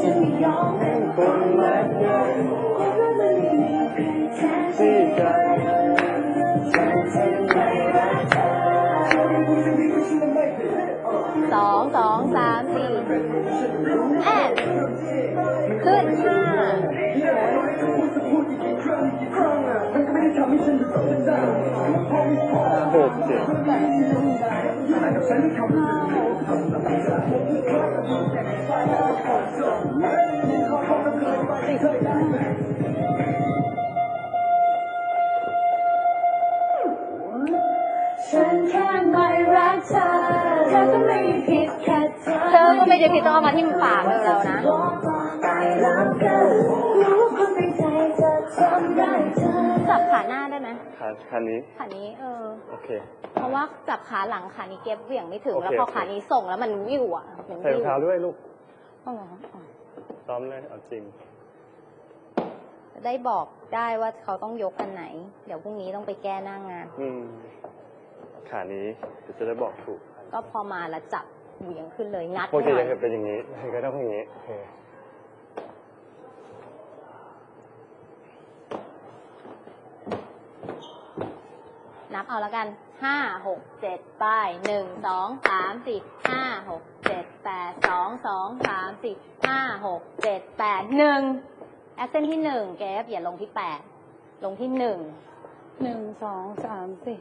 จะไม่ยอมเป็นคนรักเธอเพราะว่ามันไม่มีใครแทนที่ใจฉันจะไม่รักเธอสองสองสามสี่แอนขึ้น หกเจ็ดฉันแค่ไม่รักเธอเธอก็ไม่ผิดแค่เธอเธอก็ไม่ได้ผิดต้องเอามาที่ปากเรานะตายแล้วกันรู้ความในใจจะทำร้เธอ คันคันนี้ ขานี้เออ โอเค เพราะว่าจับขาหลังขานี้เก็บเหวี่ยงไม่ถึง โอเค แล้วพอโอเคขานี้ส่งแล้วมันวิวอะมันใส่รวิองวเท้าด้วยลูก อ๋ออ๋อซ้อมเลยเอาจริง จะได้บอกได้ว่าเขาต้องยกอันไหน เดี๋ยวพรุ่งนี้ต้องไปแก้หน้างาน อืม ขานี้เดี๋ยวจะได้บอกถูกก็พอมาแล้วจับเหวี่ยงขึ้นเลยงัดโอเคให้หน่ยัองยเป็นอย่างนี้ก็ต้องอย่างนี้โอเค นับเอาแล้วกันห้าหกเจ็ดไปหนึ่งสองสามสี่ห้าหกเจ็ดแปดสองสองสามสี่ห้าหกเจ็ดแปดหนึ่งแอคเซนที่หนึ่งเก็บอย่าลงที่แปดลงที่หนึ่งหนึ่งสองสามสี่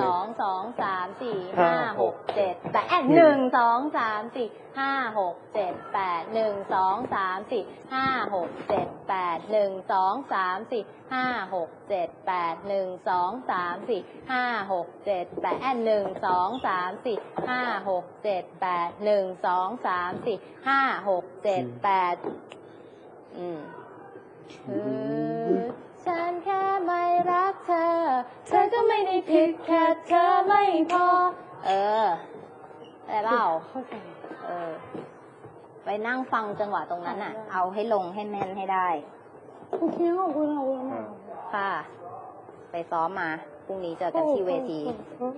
สองสองสามสี่ห้าหกเจ็ดแปดหนึ่งสองสามสี่ห้าหกเจ็ดแปดหนึ่งสองสามสี่ห้าหกเจ็ดแปดหนึ่งสองสามสี่ห้าหกเจ็ดแปดหนึ่งสองสามสี่ห้าหกเจ็ดแปดหนึ่งสองสามสี่ห้าหกเจ็ดแปดหนึ่งสองสามสี่ห้าหกเจ็ดแปดอืม ไม่ได้ผิดแค่เธอไม่พอ เออได้เปล่าเข้าใจเออ ไปนั่งฟังจังหวะตรงนั้นน่ะ เอาให้ลงให้แม่นให้ได้โอเคขอบคุณขอบคุณอ่าค่ะ ไปซ้อมมา พรุ่งนี้เจอกันที่เวทีขอบคุณ